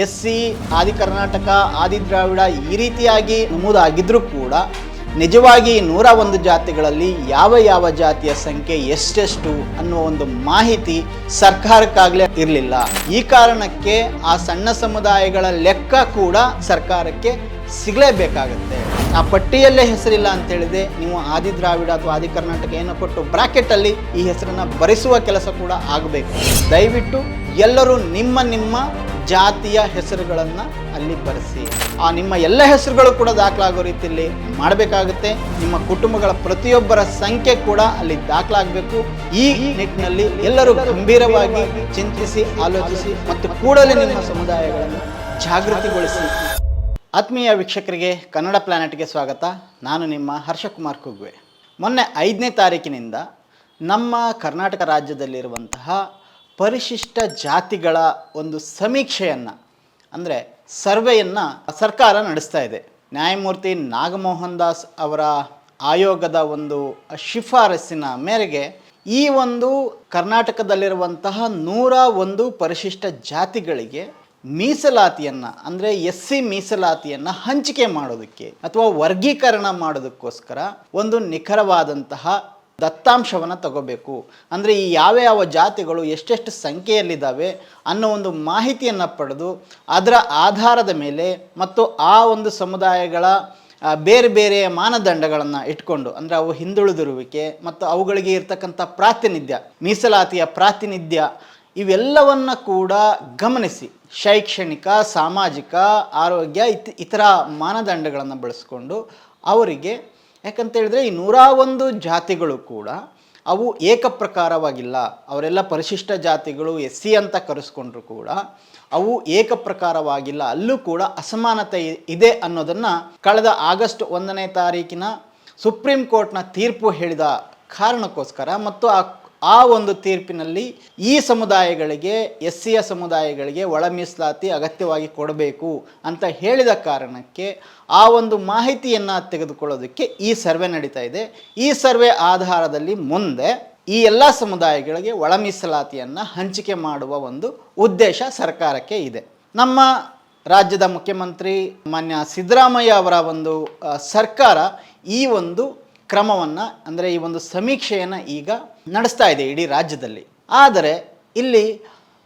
S C ಆದಿ ಕರ್ನಾಟಕ, ಆದಿ ದ್ರಾವಿಡ ಈ ರೀತಿಯಾಗಿ ನಮೂದಾಗಿದ್ದರೂ ಕೂಡ ನಿಜವಾಗಿ ನೂರ ಒಂದು ಜಾತಿಗಳಲ್ಲಿ ಯಾವ ಯಾವ ಜಾತಿಯ ಸಂಖ್ಯೆ ಎಷ್ಟೆಷ್ಟು ಅನ್ನುವ ಒಂದು ಮಾಹಿತಿ ಸರ್ಕಾರಕ್ಕಾಗಲೇ ಇರಲಿಲ್ಲ. ಈ ಕಾರಣಕ್ಕೆ ಆ ಸಣ್ಣ ಸಮುದಾಯಗಳ ಲೆಕ್ಕ ಕೂಡ ಸರ್ಕಾರಕ್ಕೆ ಸಿಗಲೇಬೇಕಾಗತ್ತೆ. ಆ ಪಟ್ಟಿಯಲ್ಲೇ ಹೆಸರಿಲ್ಲ ಅಂತ ಹೇಳಿದೆ ನೀವು ಆದಿ ದ್ರಾವಿಡ ಅಥವಾ ಆದಿ ಕರ್ನಾಟಕ ಏನೋ ಕೊಟ್ಟು ಬ್ರಾಕೆಟಲ್ಲಿ ಈ ಹೆಸರನ್ನ ಬರೆಸುವ ಕೆಲಸ ಕೂಡ ಆಗಬೇಕು. ದಯವಿಟ್ಟು ಎಲ್ಲರೂ ನಿಮ್ಮ ನಿಮ್ಮ ಜಾತಿಯ ಹೆಸರುಗಳನ್ನು ಅಲ್ಲಿ ಬರೆಸಿ. ಆ ನಿಮ್ಮ ಎಲ್ಲ ಹೆಸರುಗಳು ಕೂಡ ದಾಖಲಾಗೋ ರೀತಿಯಲ್ಲಿ ಮಾಡಬೇಕಾಗುತ್ತೆ. ನಿಮ್ಮ ಕುಟುಂಬಗಳ ಪ್ರತಿಯೊಬ್ಬರ ಸಂಖ್ಯೆ ಕೂಡ ಅಲ್ಲಿ ದಾಖಲಾಗಬೇಕು. ಈ ನಿಟ್ಟಿನಲ್ಲಿ ಎಲ್ಲರೂ ಗಂಭೀರವಾಗಿ ಚಿಂತಿಸಿ, ಆಲೋಚಿಸಿ ಮತ್ತು ಕೂಡಲೇ ನಿಮ್ಮ ಸಮುದಾಯಗಳನ್ನು ಜಾಗೃತಿಗೊಳಿಸಿ. ಆತ್ಮೀಯ ವೀಕ್ಷಕರಿಗೆ ಕನ್ನಡ ಪ್ಲಾನೆಟ್ಗೆ ಸ್ವಾಗತ. ನಾನು ನಿಮ್ಮ ಹರ್ಷಕುಮಾರ್ ಕುಗ್ವೆ. ಮೊನ್ನೆ ಐದನೇ ತಾರೀಕಿನಿಂದ ನಮ್ಮ ಕರ್ನಾಟಕ ರಾಜ್ಯದಲ್ಲಿರುವಂತಹ ಪರಿಶಿಷ್ಟ ಜಾತಿಗಳ ಒಂದು ಸಮೀಕ್ಷೆಯನ್ನು, ಅಂದರೆ ಸರ್ವೆಯನ್ನು ಸರ್ಕಾರ ನಡೆಸ್ತಾ ಇದೆ. ನ್ಯಾಯಮೂರ್ತಿ ನಾಗಮೋಹನ್ ದಾಸ್ ಅವರ ಆಯೋಗದ ಒಂದು ಶಿಫಾರಸ್ಸಿನ ಮೇರೆಗೆ ಈ ಒಂದು ಕರ್ನಾಟಕದಲ್ಲಿರುವಂತಹ ನೂರ ಒಂದು ಪರಿಶಿಷ್ಟ ಜಾತಿಗಳಿಗೆ ಮೀಸಲಾತಿಯನ್ನು, ಅಂದರೆ ಎಸ್ ಸಿ ಮೀಸಲಾತಿಯನ್ನು ಹಂಚಿಕೆ ಮಾಡೋದಕ್ಕೆ ಅಥವಾ ವರ್ಗೀಕರಣ ಮಾಡೋದಕ್ಕೋಸ್ಕರ ಒಂದು ನಿಖರವಾದಂತಹ ದತ್ತಾಂಶವನ್ನು ತಗೋಬೇಕು. ಅಂದರೆ ಈ ಯಾವ ಯಾವ ಜಾತಿಗಳು ಎಷ್ಟೆಷ್ಟು ಸಂಖ್ಯೆಯಲ್ಲಿದ್ದಾವೆ ಅನ್ನೋ ಒಂದು ಮಾಹಿತಿಯನ್ನು ಪಡೆದು ಅದರ ಆಧಾರದ ಮೇಲೆ ಮತ್ತು ಆ ಒಂದು ಸಮುದಾಯಗಳ ಬೇರೆ ಬೇರೆ ಮಾನದಂಡಗಳನ್ನು ಇಟ್ಕೊಂಡು, ಅಂದರೆ ಅವು ಹಿಂದುಳಿದಿರುವಿಕೆ ಮತ್ತು ಅವುಗಳಿಗೆ ಇರ್ತಕ್ಕಂಥ ಪ್ರಾತಿನಿಧ್ಯ, ಮೀಸಲಾತಿಯ ಪ್ರಾತಿನಿಧ್ಯ, ಇವೆಲ್ಲವನ್ನು ಕೂಡ ಗಮನಿಸಿ. ಶೈಕ್ಷಣಿಕ, ಸಾಮಾಜಿಕ, ಆರೋಗ್ಯ ಇತ್, ಇತರ ಮಾನದಂಡಗಳನ್ನು ಬಳಸ್ಕೊಂಡು ಅವರಿಗೆ, ಯಾಕಂತ ಹೇಳಿದ್ರೆ ಈ ನೂರ ಒಂದು ಜಾತಿಗಳು ಕೂಡ ಅವು ಏಕಪ್ರಕಾರವಾಗಿಲ್ಲ. ಅವರೆಲ್ಲ ಪರಿಶಿಷ್ಟ ಜಾತಿಗಳು ಎಸ್ ಸಿ ಅಂತ ಕರೆಸ್ಕೊಂಡ್ರು ಕೂಡ ಅವು ಏಕಪ್ರಕಾರವಾಗಿಲ್ಲ. ಅಲ್ಲೂ ಕೂಡ ಅಸಮಾನತೆ ಇದೆ ಅನ್ನೋದನ್ನು ಕಳೆದ ಆಗಸ್ಟ್ ಒಂದನೇ ತಾರೀಕಿನ ಸುಪ್ರೀಂ ಕೋರ್ಟ್ನ ತೀರ್ಪು ಹೇಳಿದ ಕಾರಣಕ್ಕೋಸ್ಕರ ಮತ್ತು ಆ ಆ ಒಂದು ತೀರ್ಪಿನಲ್ಲಿ ಈ ಸಮುದಾಯಗಳಿಗೆ ಎಸ್ ಸಿಯ ಸಮುದಾಯಗಳಿಗೆ ಒಳ ಮೀಸಲಾತಿ ಅಗತ್ಯವಾಗಿ ಕೊಡಬೇಕು ಅಂತ ಹೇಳಿದ ಕಾರಣಕ್ಕೆ ಆ ಒಂದು ಮಾಹಿತಿಯನ್ನು ತೆಗೆದುಕೊಳ್ಳೋದಕ್ಕೆ ಈ ಸರ್ವೆ ನಡೀತಾ ಇದೆ. ಈ ಸರ್ವೆ ಆಧಾರದಲ್ಲಿ ಮುಂದೆ ಈ ಎಲ್ಲ ಸಮುದಾಯಗಳಿಗೆ ಒಳ ಮೀಸಲಾತಿಯನ್ನು ಹಂಚಿಕೆ ಮಾಡುವ ಒಂದು ಉದ್ದೇಶ ಸರ್ಕಾರಕ್ಕೆ ಇದೆ. ನಮ್ಮ ರಾಜ್ಯದ ಮುಖ್ಯಮಂತ್ರಿ ಮಾನ್ಯ ಸಿದ್ದರಾಮಯ್ಯ ಅವರ ಒಂದು ಸರ್ಕಾರ ಈ ಒಂದು ಕ್ರಮವನ್ನು, ಅಂದರೆ ಈ ಒಂದು ಸಮೀಕ್ಷೆಯನ್ನು ಈಗ ನಡೆಸ್ತಾ ಇದೆ ಇಡೀ ರಾಜ್ಯದಲ್ಲಿ. ಆದರೆ ಇಲ್ಲಿ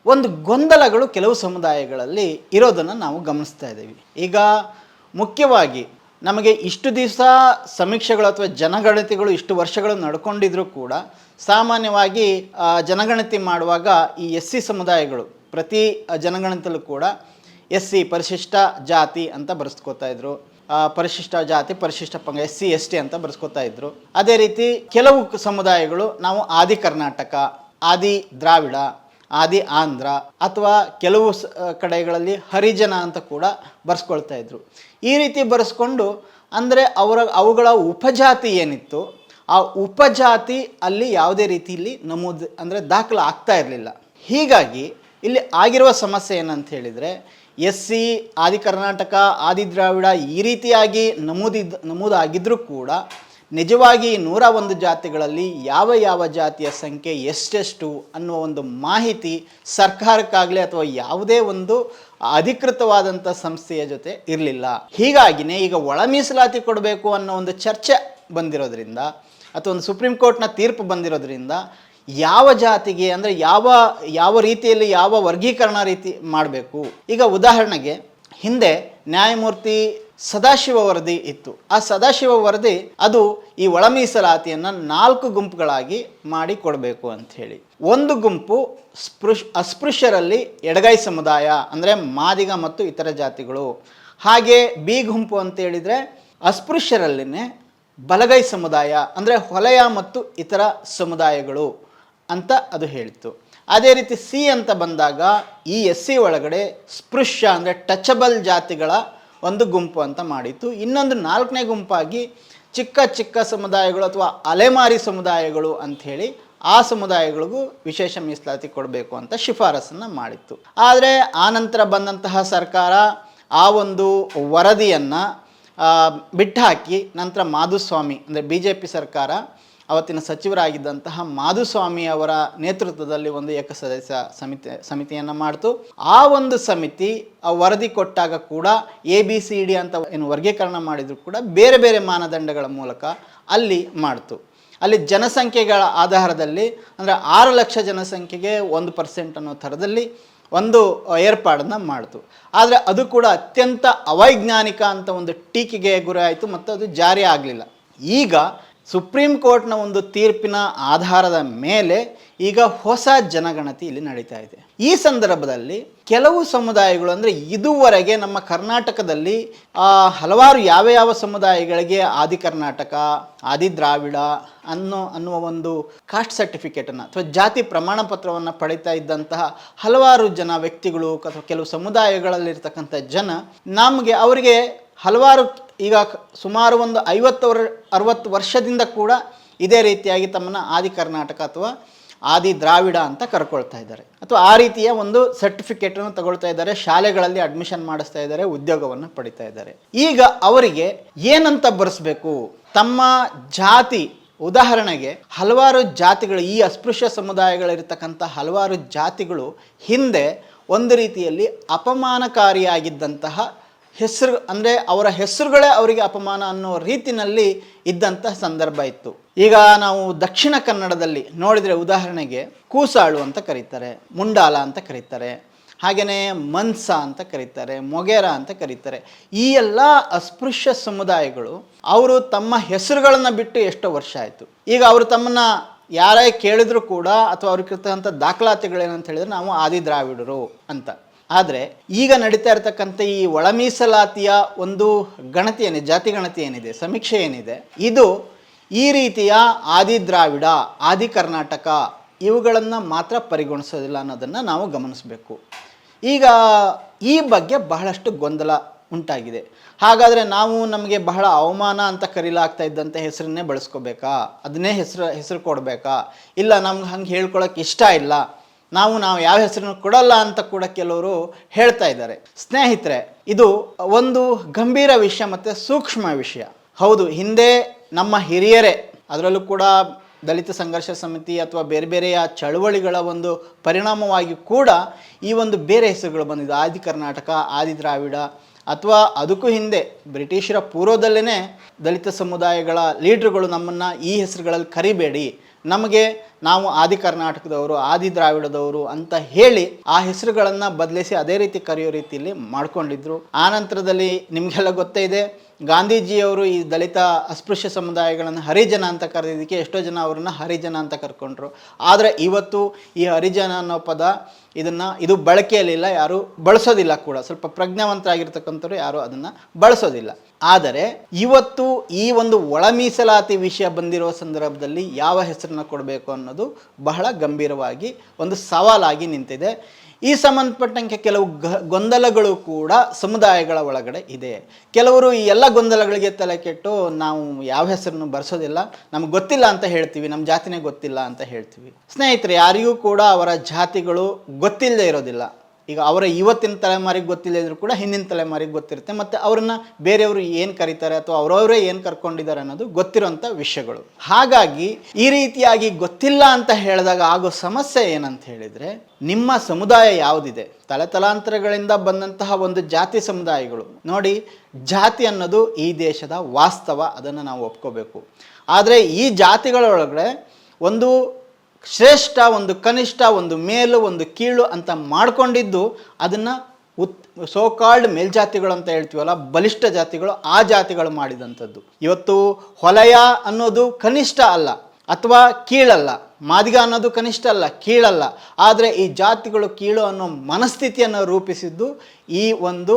ಒಂದು ಗೊಂದಲಗಳು ಕೆಲವು ಸಮುದಾಯಗಳಲ್ಲಿ ಇರೋದನ್ನು ನಾವು ಗಮನಿಸ್ತಾ ಇದ್ದೀವಿ. ಈಗ ಮುಖ್ಯವಾಗಿ ನಮಗೆ ಇಷ್ಟು ದಿವಸ ಸಮೀಕ್ಷೆಗಳು ಅಥವಾ ಜನಗಣತಿಗಳು ಇಷ್ಟು ವರ್ಷಗಳು ನಡ್ಕೊಂಡಿದ್ರೂ ಕೂಡ ಸಾಮಾನ್ಯವಾಗಿ ಜನಗಣತಿ ಮಾಡುವಾಗ ಈ ಎಸ್ ಸಿ ಸಮುದಾಯಗಳು ಪ್ರತಿ ಜನಗಣತಿಯಲ್ಲೂ ಕೂಡ ಎಸ್ ಸಿ ಪರಿಶಿಷ್ಟ ಜಾತಿ ಅಂತ ಬರೆಸ್ಕೋತಾ ಇದ್ರು. ಪರಿಶಿಷ್ಟ ಜಾತಿ, ಪರಿಶಿಷ್ಟ ಪಂಗ ಎಸ್ ಸಿ, ಎಸ್ ಟಿ ಅಂತ ಬರ್ಸ್ಕೊತಾ ಇದ್ರು. ಅದೇ ರೀತಿ ಕೆಲವು ಸಮುದಾಯಗಳು ನಾವು ಆದಿ ಕರ್ನಾಟಕ, ಆದಿ ದ್ರಾವಿಡ, ಆದಿ ಆಂಧ್ರ ಅಥವಾ ಕೆಲವು ಕಡೆಗಳಲ್ಲಿ ಹರಿಜನ ಅಂತ ಕೂಡ ಬರ್ಸ್ಕೊಳ್ತಾ ಇದ್ರು. ಈ ರೀತಿ ಬರೆಸ್ಕೊಂಡು ಅಂದರೆ ಅವರ, ಅವುಗಳ ಉಪಜಾತಿ ಏನಿತ್ತು, ಆ ಉಪಜಾತಿ ಅಲ್ಲಿ ಯಾವುದೇ ರೀತಿಯಲ್ಲಿ ನಮೂದು ಅಂದರೆ ದಾಖಲಾಗ್ತಾ ಇರಲಿಲ್ಲ. ಹೀಗಾಗಿ ಇಲ್ಲಿ ಆಗಿರುವ ಸಮಸ್ಯೆ ಏನಂತ ಹೇಳಿದರೆ ಎಸ್ ಸಿ ಆದಿ ಕರ್ನಾಟಕ, ಆದಿ ದ್ರಾವಿಡ ಈ ರೀತಿಯಾಗಿ ನಮೂದಿದ್ ನಮೂದಾಗಿದ್ದರೂ ಕೂಡ ನಿಜವಾಗಿ ನೂರ ಒಂದು ಜಾತಿಗಳಲ್ಲಿ ಯಾವ ಯಾವ ಜಾತಿಯ ಸಂಖ್ಯೆ ಎಷ್ಟೆಷ್ಟು ಅನ್ನುವ ಒಂದು ಮಾಹಿತಿ ಸರ್ಕಾರಕ್ಕಾಗಲಿ ಅಥವಾ ಯಾವುದೇ ಒಂದು ಅಧಿಕೃತವಾದಂಥ ಸಂಸ್ಥೆಯ ಜೊತೆ ಇರಲಿಲ್ಲ. ಹೀಗಾಗಿನೇ ಈಗ ಒಳ ಮೀಸಲಾತಿ ಕೊಡಬೇಕು ಅನ್ನೋ ಒಂದು ಚರ್ಚೆ ಬಂದಿರೋದ್ರಿಂದ ಅಥವಾ ಒಂದು ಸುಪ್ರೀಂ ಕೋರ್ಟ್ನ ತೀರ್ಪು ಬಂದಿರೋದ್ರಿಂದ ಯಾವ ಜಾತಿಗೆ ಅಂದರೆ ಯಾವ ಯಾವ ರೀತಿಯಲ್ಲಿ ಯಾವ ವರ್ಗೀಕರಣ ರೀತಿ ಮಾಡಬೇಕು? ಈಗ ಉದಾಹರಣೆಗೆ ಹಿಂದೆ ನ್ಯಾಯಮೂರ್ತಿ ಸದಾಶಿವ ವರದಿ ಇತ್ತು. ಆ ಸದಾಶಿವ ವರದಿ ಅದು ಈ ಒಳ ಮೀಸಲಾತಿಯನ್ನು ನಾಲ್ಕು ಗುಂಪುಗಳಾಗಿ ಮಾಡಿ ಕೊಡಬೇಕು ಅಂತ ಹೇಳಿ. ಒಂದು ಗುಂಪು ಸ್ಪೃಶ್, ಅಸ್ಪೃಶ್ಯರಲ್ಲಿ ಎಡಗೈ ಸಮುದಾಯ ಅಂದರೆ ಮಾದಿಗ ಮತ್ತು ಇತರ ಜಾತಿಗಳು. ಹಾಗೆ ಬಿ ಗುಂಪು ಅಂತ ಹೇಳಿದರೆ ಅಸ್ಪೃಶ್ಯರಲ್ಲಿನೇ ಬಲಗೈ ಸಮುದಾಯ ಅಂದರೆ ಹೊಲೆಯ ಮತ್ತು ಇತರ ಸಮುದಾಯಗಳು. ಅಂತ ಅದು ಹೇಳಿತ್ತು. ಅದೇ ರೀತಿ ಸಿ ಅಂತ ಬಂದಾಗ ಈ ಎಸ್ ಸಿ ಒಳಗಡೆ ಸ್ಪೃಶ್ಯ ಅಂದರೆ ಟಚಬಲ್ ಜಾತಿಗಳ ಒಂದು ಗುಂಪು ಅಂತ ಮಾಡಿತ್ತು. ಇನ್ನೊಂದು ನಾಲ್ಕನೇ ಗುಂಪಾಗಿ ಚಿಕ್ಕ ಚಿಕ್ಕ ಸಮುದಾಯಗಳು ಅಥವಾ ಅಲೆಮಾರಿ ಸಮುದಾಯಗಳು ಅಂಥೇಳಿ ಆ ಸಮುದಾಯಗಳಿಗೂ ವಿಶೇಷ ಮೀಸಲಾತಿ ಕೊಡಬೇಕು ಅಂತ ಶಿಫಾರಸನ್ನು ಮಾಡಿತ್ತು. ಆದರೆ ಆನಂತರ ಬಂದಂತಹ ಸರ್ಕಾರ ಆ ಒಂದು ವರದಿಯನ್ನು ಬಿಟ್ಟು ಹಾಕಿ ನಂತರ ಮಾಧುಸ್ವಾಮಿ ಅಂದರೆ ಬಿ ಜೆ ಪಿ ಸರ್ಕಾರ ಅವತ್ತಿನ ಸಚಿವರಾಗಿದ್ದಂತಹ ಮಾಧುಸ್ವಾಮಿ ಅವರ ನೇತೃತ್ವದಲ್ಲಿ ಒಂದು ಏಕಸದಸ್ಯ ಸಮಿತಿ, ಸಮಿತಿಯನ್ನು ಮಾಡ್ತು. ಆ ಒಂದು ಸಮಿತಿ ವರದಿ ಕೊಟ್ಟಾಗ ಕೂಡ ಎ ಬಿ ಸಿ ಡಿ ಅಂತ ಏನು ವರ್ಗೀಕರಣ ಮಾಡಿದರೂ ಕೂಡ ಬೇರೆ ಬೇರೆ ಮಾನದಂಡಗಳ ಮೂಲಕ ಅಲ್ಲಿ ಮಾಡ್ತು. ಅಲ್ಲಿ ಜನಸಂಖ್ಯೆಗಳ ಆಧಾರದಲ್ಲಿ, ಅಂದರೆ ಆರು ಲಕ್ಷ ಜನಸಂಖ್ಯೆಗೆ ಒಂದು ಪರ್ಸೆಂಟ್ ಅನ್ನೋ ಥರದಲ್ಲಿ ಒಂದು ಏರ್ಪಾಡನ್ನು ಮಾಡ್ತು. ಆದರೆ ಅದು ಕೂಡ ಅತ್ಯಂತ ಅವೈಜ್ಞಾನಿಕ ಅಂತ ಒಂದು ಟೀಕೆಗೆ ಗುರಿಯಾಯಿತು ಮತ್ತು ಅದು ಜಾರಿ ಆಗಲಿಲ್ಲ. ಈಗ ಸುಪ್ರೀಂ ಕೋರ್ಟ್ನ ಒಂದು ತೀರ್ಪಿನ ಆಧಾರದ ಮೇಲೆ ಈಗ ಹೊಸ ಜನಗಣತಿ ಇಲ್ಲಿ ನಡೀತಾ ಇದೆ. ಈ ಸಂದರ್ಭದಲ್ಲಿ ಕೆಲವು ಸಮುದಾಯಗಳು ಅಂದರೆ ಇದುವರೆಗೆ ನಮ್ಮ ಕರ್ನಾಟಕದಲ್ಲಿ ಹಲವಾರು ಯಾವ ಯಾವ ಸಮುದಾಯಗಳಿಗೆ ಆದಿ ಕರ್ನಾಟಕ, ಆದಿ ದ್ರಾವಿಡ ಅನ್ನೋ, ಅನ್ನುವ ಒಂದು ಕಾಸ್ಟ್ ಸರ್ಟಿಫಿಕೇಟನ್ನು ಅಥವಾ ಜಾತಿ ಪ್ರಮಾಣ ಪತ್ರವನ್ನು ಪಡಿತಾ ಇದ್ದಂತಹ ಹಲವಾರು ಜನ ವ್ಯಕ್ತಿಗಳು ಅಥವಾ ಕೆಲವು ಸಮುದಾಯಗಳಲ್ಲಿರ್ತಕ್ಕಂಥ ಜನ ನಮಗೆ ಅವರಿಗೆ ಹಲವಾರು ಈಗ ಸುಮಾರು ಒಂದು ಐವತ್ತು ವರ್, ಅರವತ್ತು ವರ್ಷದಿಂದ ಕೂಡ ಇದೇ ರೀತಿಯಾಗಿ ತಮ್ಮನ್ನು ಆದಿ ಕರ್ನಾಟಕ ಅಥವಾ ಆದಿ ದ್ರಾವಿಡ ಅಂತ ಕರ್ಕೊಳ್ತಾ ಇದ್ದಾರೆ. ಅಥವಾ ಆ ರೀತಿಯ ಒಂದು ಸರ್ಟಿಫಿಕೇಟನ್ನು ತಗೊಳ್ತಾ ಇದ್ದಾರೆ, ಶಾಲೆಗಳಲ್ಲಿ ಅಡ್ಮಿಷನ್ ಮಾಡಿಸ್ತಾ ಇದ್ದಾರೆ, ಉದ್ಯೋಗವನ್ನು ಪಡಿತಾ ಇದ್ದಾರೆ. ಈಗ ಅವರಿಗೆ ಏನಂತ ಬರೆಸ್ಬೇಕು? ತಮ್ಮ ಜಾತಿ, ಉದಾಹರಣೆಗೆ ಹಲವಾರು ಜಾತಿಗಳು, ಈ ಅಸ್ಪೃಶ್ಯ ಸಮುದಾಯಗಳಿರ್ತಕ್ಕಂಥ ಹಲವಾರು ಜಾತಿಗಳು ಹಿಂದೆ ಒಂದು ರೀತಿಯಲ್ಲಿ ಅಪಮಾನಕಾರಿಯಾಗಿದ್ದಂತಹ ಹೆಸರು, ಅಂದರೆ ಅವರ ಹೆಸರುಗಳೇ ಅವರಿಗೆ ಅಪಮಾನ ಅನ್ನೋ ರೀತಿಯಲ್ಲಿ ಇದ್ದಂತಹ ಸಂದರ್ಭ ಇತ್ತು. ಈಗ ನಾವು ದಕ್ಷಿಣ ಕನ್ನಡದಲ್ಲಿ ನೋಡಿದರೆ ಉದಾಹರಣೆಗೆ ಕೂಸಾಳು ಅಂತ ಕರೀತಾರೆ, ಮುಂಡಾಲ ಅಂತ ಕರೀತಾರೆ ಹಾಗೆಯೇ ಮನ್ಸ ಅಂತ ಕರೀತಾರೆ, ಮೊಗೇರ ಅಂತ ಕರೀತಾರೆ. ಈ ಎಲ್ಲ ಅಸ್ಪೃಶ್ಯ ಸಮುದಾಯಗಳು ಅವರು ತಮ್ಮ ಹೆಸರುಗಳನ್ನು ಬಿಟ್ಟು ಎಷ್ಟೋ ವರ್ಷ ಆಯಿತು. ಈಗ ಅವರು ತಮ್ಮನ್ನ ಯಾರೇ ಕೇಳಿದ್ರು ಕೂಡ ಅಥವಾ ಅವ್ರಿಗೆ ಇರ್ತಕ್ಕಂಥ ದಾಖಲಾತಿಗಳೇನಂತ ಹೇಳಿದ್ರೆ ನಾವು ಆದಿ ದ್ರಾವಿಡರು ಅಂತ. ಆದರೆ ಈಗ ನಡೀತಾ ಇರತಕ್ಕಂಥ ಈ ಒಳ ಮೀಸಲಾತಿಯ ಒಂದು ಗಣತಿ ಏನಿದೆ ಜಾತಿ ಗಣತಿ ಏನಿದೆ ಸಮೀಕ್ಷೆ ಏನಿದೆ, ಇದು ಈ ರೀತಿಯ ಆದಿ ದ್ರಾವಿಡ ಆದಿ ಕರ್ನಾಟಕ ಇವುಗಳನ್ನು ಮಾತ್ರ ಪರಿಗಣಿಸೋದಿಲ್ಲ ಅನ್ನೋದನ್ನು ನಾವು ಗಮನಿಸಬೇಕು. ಈಗ ಈ ಬಗ್ಗೆ ಬಹಳಷ್ಟು ಗೊಂದಲ ಉಂಟಾಗಿದೆ. ಹಾಗಾದರೆ ನಾವು ನಮಗೆ ಬಹಳ ಅವಮಾನ ಅಂತ ಕರೀಲಾಗ್ತಾ ಇದ್ದಂಥ ಹೆಸರನ್ನೇ ಬಳಸ್ಕೋಬೇಕಾ? ಅದನ್ನೇ ಹೆಸರು ಹೆಸರು ಕೊಡಬೇಕಾ? ಇಲ್ಲ ನಮ್ಗೆ ಹಂಗೆ ಹೇಳ್ಕೊಳಕ್ಕೆ ಇಷ್ಟ ಇಲ್ಲ. ನಾವು ನಾವು ಯಾವ ಹೆಸರನ್ನು ಕೊಡಲ್ಲ ಅಂತ ಕೂಡ ಕೆಲವರು ಹೇಳ್ತಾ ಇದ್ದಾರೆ. ಸ್ನೇಹಿತರೆ, ಇದು ಒಂದು ಗಂಭೀರ ವಿಷಯ ಮತ್ತು ಸೂಕ್ಷ್ಮ ವಿಷಯ. ಹೌದು, ಹಿಂದೆ ನಮ್ಮ ಹಿರಿಯರೇ, ಅದರಲ್ಲೂ ಕೂಡ ದಲಿತ ಸಂಘರ್ಷ ಸಮಿತಿ ಅಥವಾ ಬೇರೆ ಬೇರೆಯ ಚಳುವಳಿಗಳ ಒಂದು ಪರಿಣಾಮವಾಗಿ ಕೂಡ ಈ ಒಂದು ಬೇರೆ ಹೆಸರುಗಳು ಬಂದಿದೆ ಆದಿ ಕರ್ನಾಟಕ, ಆದಿ ದ್ರಾವಿಡ ಅಥವಾ ಅದಕ್ಕೂ ಹಿಂದೆ ಬ್ರಿಟಿಷರ ಪೂರ್ವದಲ್ಲೇ ದಲಿತ ಸಮುದಾಯಗಳ ಲೀಡ್ರುಗಳು ನಮ್ಮನ್ನು ಈ ಹೆಸರುಗಳಲ್ಲಿ ಕರಿಬೇಡಿ ನಮಗೆ ನಾವು ಆದಿ ಕರ್ನಾಟಕದವರು, ಆದಿ ದ್ರಾವಿಡದವರು ಅಂತ ಹೇಳಿ ಆ ಹೆಸರುಗಳನ್ನು ಬದಲಿಸಿ ಅದೇ ರೀತಿ ಕರೆಯೋ ರೀತಿಯಲ್ಲಿ ಮಾಡ್ಕೊಂಡಿದ್ರು. ಆ ನಂತರದಲ್ಲಿ ನಿಮಗೆಲ್ಲ ಗೊತ್ತೇ ಇದೆ ಗಾಂಧೀಜಿಯವರು ಈ ದಲಿತ ಅಸ್ಪೃಶ್ಯ ಸಮುದಾಯಗಳನ್ನು ಹರಿಜನ ಅಂತ ಕರೆದಿದ್ದಕ್ಕೆ ಎಷ್ಟೋ ಜನ ಅವರನ್ನು ಹರಿಜನ ಅಂತ ಕರ್ಕೊಂಡ್ರು. ಆದರೆ ಇವತ್ತು ಈ ಹರಿಜನ ಅನ್ನೋ ಪದ ಇದನ್ನು ಇದು ಬಳಕೆಯಲ್ಲಿಲ್ಲ ಯಾರು ಬಳಸೋದಿಲ್ಲ ಕೂಡ. ಸ್ವಲ್ಪ ಪ್ರಜ್ಞಾವಂತರಾಗಿರ್ತಕ್ಕಂಥವ್ರು ಯಾರು ಅದನ್ನು ಬಳಸೋದಿಲ್ಲ. ಆದರೆ ಇವತ್ತು ಈ ಒಂದು ಒಳ ಮೀಸಲಾತಿ ವಿಷಯ ಬಂದಿರೋ ಸಂದರ್ಭದಲ್ಲಿ ಯಾವ ಹೆಸರನ್ನು ಕೊಡಬೇಕು ಅನ್ನೋದು ಬಹಳ ಗಂಭೀರವಾಗಿ ಒಂದು ಸವಾಲಾಗಿ ನಿಂತಿದೆ. ಈ ಸಂಬಂಧಪಟ್ಟಂಗೆ ಕೆಲವು ಗೊಂದಲಗಳು ಕೂಡ ಸಮುದಾಯಗಳ ಒಳಗಡೆ ಇದೆ. ಕೆಲವರು ಈ ಎಲ್ಲ ಗೊಂದಲಗಳಿಗೆ ತಲೆ ಕೆಟ್ಟು ನಾವು ಯಾವ ಹೆಸರನ್ನು ಬರ್ಸೋದಿಲ್ಲ, ನಮ್ಗೆ ಗೊತ್ತಿಲ್ಲ ಅಂತ ಹೇಳ್ತೀವಿ, ನಮ್ಮ ಜಾತಿನೇ ಗೊತ್ತಿಲ್ಲ ಅಂತ ಹೇಳ್ತೀವಿ. ಸ್ನೇಹಿತರೆ, ಯಾರಿಗೂ ಕೂಡ ಅವರ ಜಾತಿಗಳು ಗೊತ್ತಿಲ್ಲದೆ ಇರೋದಿಲ್ಲ. ಈಗ ಅವರ ಇವತ್ತಿನ ತಲೆಮಾರಿಗೆ ಗೊತ್ತಿಲ್ಲದ್ರೂ ಕೂಡ ಹಿಂದಿನ ತಲೆಮಾರಿಗೆ ಗೊತ್ತಿರುತ್ತೆ. ಮತ್ತು ಅವ್ರನ್ನ ಬೇರೆಯವರು ಏನು ಕರೀತಾರೆ ಅಥವಾ ಅವರವರೇ ಏನು ಕರ್ಕೊಂಡಿದ್ದಾರೆ ಅನ್ನೋದು ಗೊತ್ತಿರುವಂಥ ವಿಷಯಗಳು. ಹಾಗಾಗಿ ಈ ರೀತಿಯಾಗಿ ಗೊತ್ತಿಲ್ಲ ಅಂತ ಹೇಳಿದಾಗ ಆಗೋ ಸಮಸ್ಯೆ ಏನಂತ ಹೇಳಿದರೆ, ನಿಮ್ಮ ಸಮುದಾಯ ಯಾವುದಿದೆ? ತಲೆತಲಾಂತರಗಳಿಂದ ಬಂದಂತಹ ಒಂದು ಜಾತಿ ಸಮುದಾಯಗಳು. ನೋಡಿ, ಜಾತಿ ಅನ್ನೋದು ಈ ದೇಶದ ವಾಸ್ತವ, ಅದನ್ನು ನಾವು ಒಪ್ಕೋಬೇಕು. ಆದರೆ ಈ ಜಾತಿಗಳೊಳಗಡೆ ಒಂದು ಶ್ರೇಷ್ಠ ಒಂದು ಕನಿಷ್ಠ ಒಂದು ಮೇಲು ಒಂದು ಕೀಳು ಅಂತ ಮಾಡ್ಕೊಂಡಿದ್ದು ಅದನ್ನು ಉತ್ ಸೋಕಾಲ್ಡ್ ಮೇಲ್ಜಾತಿಗಳು ಅಂತ ಹೇಳ್ತೀವಲ್ಲ, ಬಲಿಷ್ಠ ಜಾತಿಗಳು ಆ ಜಾತಿಗಳು ಮಾಡಿದಂಥದ್ದು. ಇವತ್ತು ಹೊಲಯ ಅನ್ನೋದು ಕನಿಷ್ಠ ಅಲ್ಲ, ಅಥವಾ ಕೀಳಲ್ಲ. ಮಾದಿಗ ಅನ್ನೋದು ಕನಿಷ್ಠ ಅಲ್ಲ, ಕೀಳಲ್ಲ. ಆದರೆ ಈ ಜಾತಿಗಳು ಕೀಳು ಅನ್ನೋ ಮನಸ್ಥಿತಿಯನ್ನು ರೂಪಿಸಿದ್ದು ಈ ಒಂದು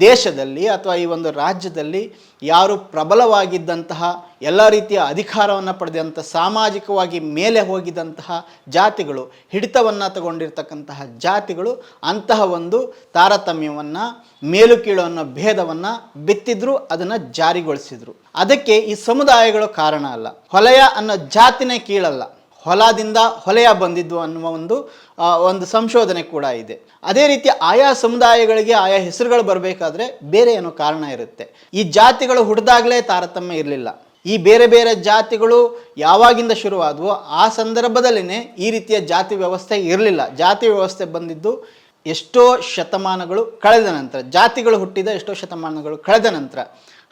ದೇಶದಲ್ಲಿ ಅಥವಾ ಈ ಒಂದು ರಾಜ್ಯದಲ್ಲಿ ಯಾರು ಪ್ರಬಲವಾಗಿದ್ದಂತಹ ಎಲ್ಲ ರೀತಿಯ ಅಧಿಕಾರವನ್ನು ಪಡೆದಂಥ ಸಾಮಾಜಿಕವಾಗಿ ಮೇಲೆ ಹೋಗಿದಂತಹ ಜಾತಿಗಳು, ಹಿಡಿತವನ್ನು ತಗೊಂಡಿರ್ತಕ್ಕಂತಹ ಜಾತಿಗಳು, ಅಂತಹ ಒಂದು ತಾರತಮ್ಯವನ್ನು, ಮೇಲು ಕೀಳು ಅನ್ನೋ ಭೇದವನ್ನು ಬಿತ್ತಿದ್ರು, ಅದನ್ನು ಜಾರಿಗೊಳಿಸಿದರು. ಅದಕ್ಕೆ ಈ ಸಮುದಾಯಗಳು ಕಾರಣ ಅಲ್ಲ. ಹೊಲೆಯ ಅನ್ನೋ ಜಾತಿನೇ ಕೀಳಲ್ಲ. ಹೊಲದಿಂದ ಹೊಲೆಯ ಬಂದಿದ್ದು ಅನ್ನುವ ಒಂದು ಒಂದು ಸಂಶೋಧನೆ ಕೂಡ ಇದೆ. ಅದೇ ರೀತಿ ಆಯಾ ಸಮುದಾಯಗಳಿಗೆ ಆಯಾ ಹೆಸರುಗಳು ಬರಬೇಕಾದ್ರೆ ಬೇರೆ ಏನೋ ಕಾರಣ ಇರುತ್ತೆ. ಈ ಜಾತಿಗಳು ಹುಟ್ಟಿದಾಗಲೇ ತಾರತಮ್ಯ ಇರಲಿಲ್ಲ. ಈ ಬೇರೆ ಬೇರೆ ಜಾತಿಗಳು ಯಾವಾಗಿಂದ ಶುರುವಾದವೋ ಆ ಸಂದರ್ಭದಲ್ಲೇ ಈ ರೀತಿಯ ಜಾತಿ ವ್ಯವಸ್ಥೆ ಇರಲಿಲ್ಲ. ಜಾತಿ ವ್ಯವಸ್ಥೆ ಬಂದಿದ್ದು ಎಷ್ಟೋ ಶತಮಾನಗಳು ಕಳೆದ ನಂತರ. ಜಾತಿಗಳು ಹುಟ್ಟಿದ ಎಷ್ಟೋ ಶತಮಾನಗಳು ಕಳೆದ ನಂತರ.